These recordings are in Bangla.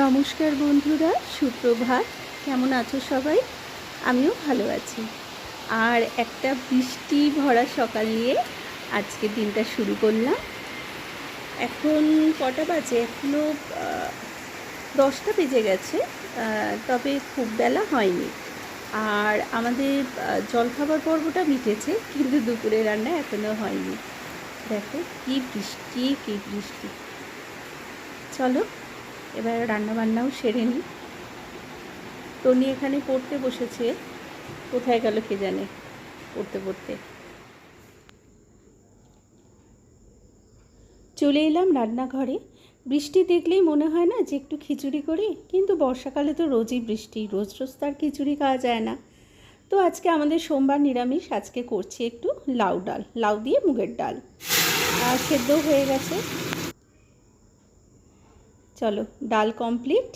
নমস্কার বন্ধুরা, সুপ্রভাত। কেমন আছো সবাই? আমিও ভালো আছি। আর একটা বৃষ্টি ভরা সকাল নিয়ে আজকে দিনটা শুরু করলাম। এখন কটা বাজে? এখনও দশটা বেজে গেছে তবে খুব বেলা হয়নি। আর আমাদের জলখাবার পর্বটা মিটেছে, কিন্তু দুপুরে রান্না এখনও হয়নি। দেখো, কি বৃষ্টি কি বৃষ্টি। চলো এবার রান্না বান্নাও সেরে নিই। টনি এখানে পড়তে বসেছে। কোথায় গেল কে জানে পড়তে পড়তে। চলে এলাম রান্নাঘরে। বৃষ্টি দেখলেই মনে হয় না যে একটু খিচুড়ি করি, কিন্তু বর্ষাকালে তো রোজই বৃষ্টি, রোজ রোজ তো আর খিচুড়ি খাওয়া যায় না। তো আজকে আমাদের সোমবার নিরামিষ, আজকে করছি একটু লাউ ডাল, লাউ দিয়ে মুগের ডাল। আর সেদ্ধও হয়ে গেছে। চলো ডাল কমপ্লিট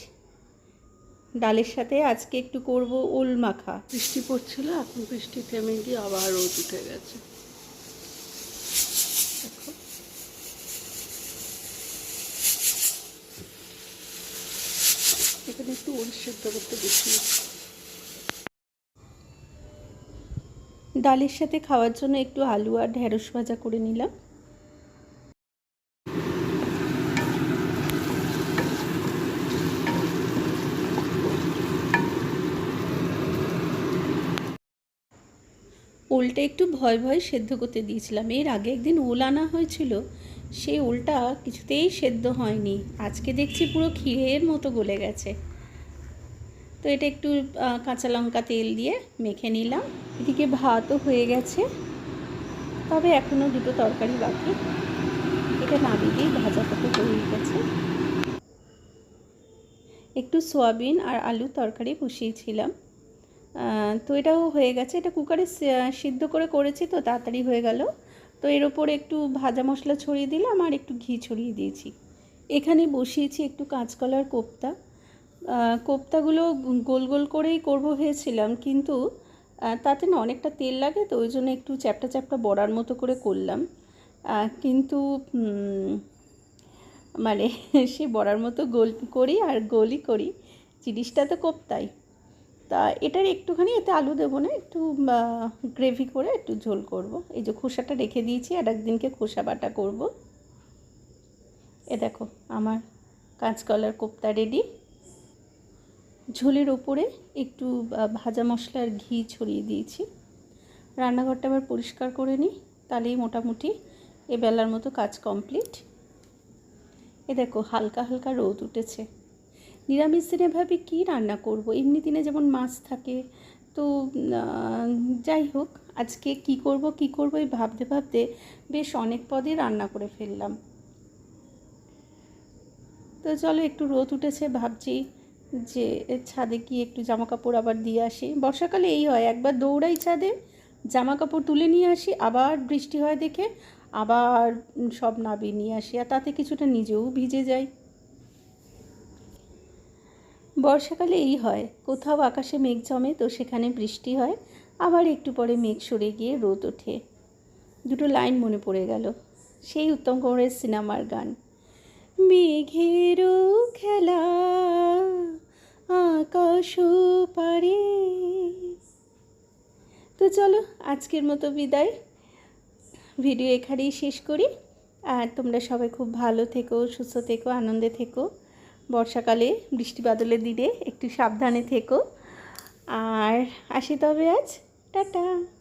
ডালের সাথে আজকে একটু করব ওল মাখা। বৃষ্টি পড়ছিল এখন বৃষ্টি থেমে গিয়ে আবার রোদ উঠে গেছে। এখানে একটু ওল সেদ্ধ করতে বেশি ডালের সাথে খাওয়ার জন্য একটু আলু আর ঢেঁড়স ভাজা করে নিলাম। ওলটা একটু ভয় ভয় সেদ্ধ করতে দিয়েছিলাম। এর আগে একদিন ওল আনা হয়েছিল সেই ওলটা কিছুতেই সেদ্ধ হয়নি। আজকে দেখছি পুরো ক্ষীরের মতো গলে গেছে। তো এটা একটু কাঁচা লঙ্কা তেল দিয়ে মেখে নিলাম। এদিকে ভাতও হয়ে গেছে। তবে এখনও দুটো তরকারি বাকি। এটা নামিয়ে দিয়ে ভাজা কত হয়ে গেছে। একটু সয়াবিন আর আলু তরকারি বসিয়েছিলাম। তো এটাও হয়ে গেছে। এটা কুকারে সিদ্ধ করে করেছি তো তাড়াতাড়ি হয়ে গেল। তো এর ওপর একটু ভাজা মশলা ছড়িয়ে দিলাম আর একটু ঘি ছড়িয়ে দিয়েছি। এখানে বসিয়েছি একটু কাঁচকলার কোপ্তা। কোপ্তাগুলো গোল গোল করেই করব ভেবেছিলাম, কিন্তু তাতে না অনেকটা তেল লাগে তো ওই জন্য একটু চ্যাপটা চ্যাপটা বড়ার মতো করে করলাম। কিন্তু মানে সে বড়ার মতো গোল করি আর গোলই করি। জিনিসটা তো কোপ্তাই। তা এটার একটুখানি, এতে আলু দেবো না, একটু গ্রেভি করে একটু ঝোল করব। এই যে খোসাটা রেখে দিয়েছি, আর একদিনকে খোসা বাটা করব। এ দেখো, আমার কাঁচকলার কোপ্তা রেডি ঝোলের ওপরে একটু ভাজা মশলার ঘি ছড়িয়ে দিয়েছি। রান্নাঘরটা আবার পরিষ্কার করে নিই, তাহলেই মোটামুটি এ বেলার মতো কাজ কমপ্লিট এ দেখো, হালকা হালকা রোদ উঠেছে। নিরামিষ দিনে ভাবি কী রান্না করব? এমনি দিনে যেমন মাছ থাকে, তো যাই হোক, আজকে কি করব কি করব, এই ভাবতে ভাবতে বেশ অনেক পদই রান্না করে ফেললাম। তো চলো একটু রোদ উঠেছে, ভাবছি যে ছাদে গিয়ে একটু জামা কাপড় আবার দিয়ে আসি। বর্ষাকালে এই হয়, একবার দৌড়াই ছাদে জামা কাপড় তুলে নিয়ে আসি, আবার বৃষ্টি হয় দেখে, আবার সব নাবিয়ে নিয়ে আসি, আর তাতে কিছুটা নিজেও ভিজে যাই। বর্ষাকালে এই হয়, কোথাও আকাশে মেঘ জমে তো সেখানে বৃষ্টি হয়, আবার একটু পরে মেঘ সরে গিয়ে রোদ ওঠে। দুটো লাইন মনে পড়ে গেল, সেই উত্তম কুমারের সিনেমার গান। মেঘেরও খেলা আকাশ পারে। তো চলো, আজকের মতো বিদায়। ভিডিও এখানেই শেষ করি। আর তোমরা সবাই খুব ভালো থেকো, সুস্থ থেকো, আনন্দে থেকো। বর্ষাকালে বৃষ্টি বাদলের দিনে একটু সাবধানে থেকো। আর আসি তবে আজ। টাটা।